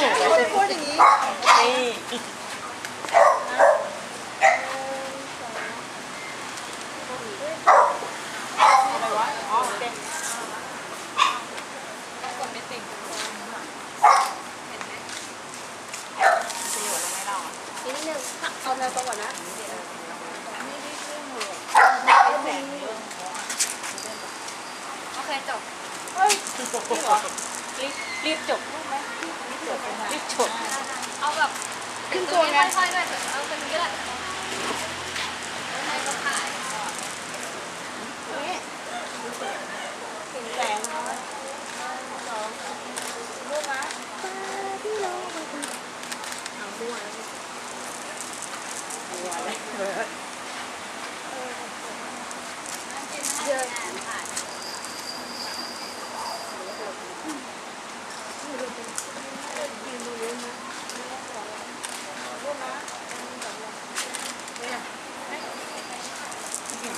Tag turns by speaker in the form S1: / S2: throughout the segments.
S1: อะไรวะอ๋อโอเค
S2: กดไม่ติด
S3: นิดนึงเอาแนวตรงก่อนนะ
S2: โอเคจบ
S1: เฮ้ยจบเหรอ รีบรีบจบรูปไหมรีบจบรีบจบ
S2: เอาแบบ
S1: ขึ้นตัวไง
S2: ค่อยๆด้วยเอาเป็นนี้แหละให้ก็ถ่าย
S1: นี่ถึงแสงเนาะสองรูปนะเอาหัวเลยหัวเลยเออ
S2: เยอะถ่าย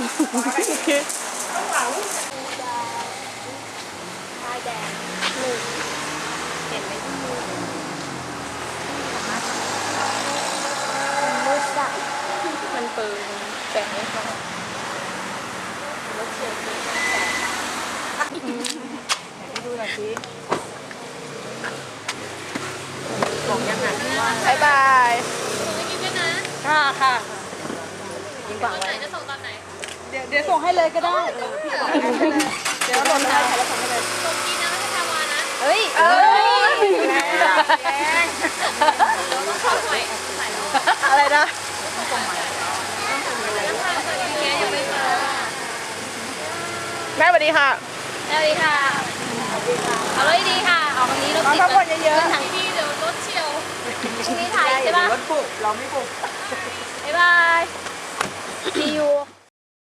S2: แดงหนึ่งเห็นไหมที่มือมืดจัด
S3: มันปืนแสงไม่พอ
S2: รถเฉียวชนแสง
S1: ดูหน่อยสิบอกยังไงว่า
S3: บายบาย
S2: ส่งให้กินด้วยนะ
S1: ค่ะค่ะ
S2: ตอนไหนจะส่งตอนไหน
S1: เดี๋ยวเดี๋ยวส่งให้เลยก็ได้เออพี่บอกให้เลยเดี๋ยวลงให้แล้วส่งให้เลย
S2: ส่งกินนะไม่ใช่ทาวานะ
S3: เฮ้ย
S1: เอ้ย
S2: เดี๋ยวต้องเข้าใหม่ถ่ายรูป
S3: อะไรนะ
S2: แกยังไม่มา
S3: แม่สวัสดีค่ะ
S2: สวัสดีค่ะ เอาเลยดีค่ะ ออกตรงนี้รถ
S1: น้อง
S2: ติด
S1: พักผ่อนเยอะ
S2: ทางที่เดี๋ยวรถเฉียวพรุ่งนี้ถ่าย
S1: ๆ
S2: ใช่ปะ
S1: รถปลุกเราไม่ปลุก
S2: บ๊ายบาย
S3: see you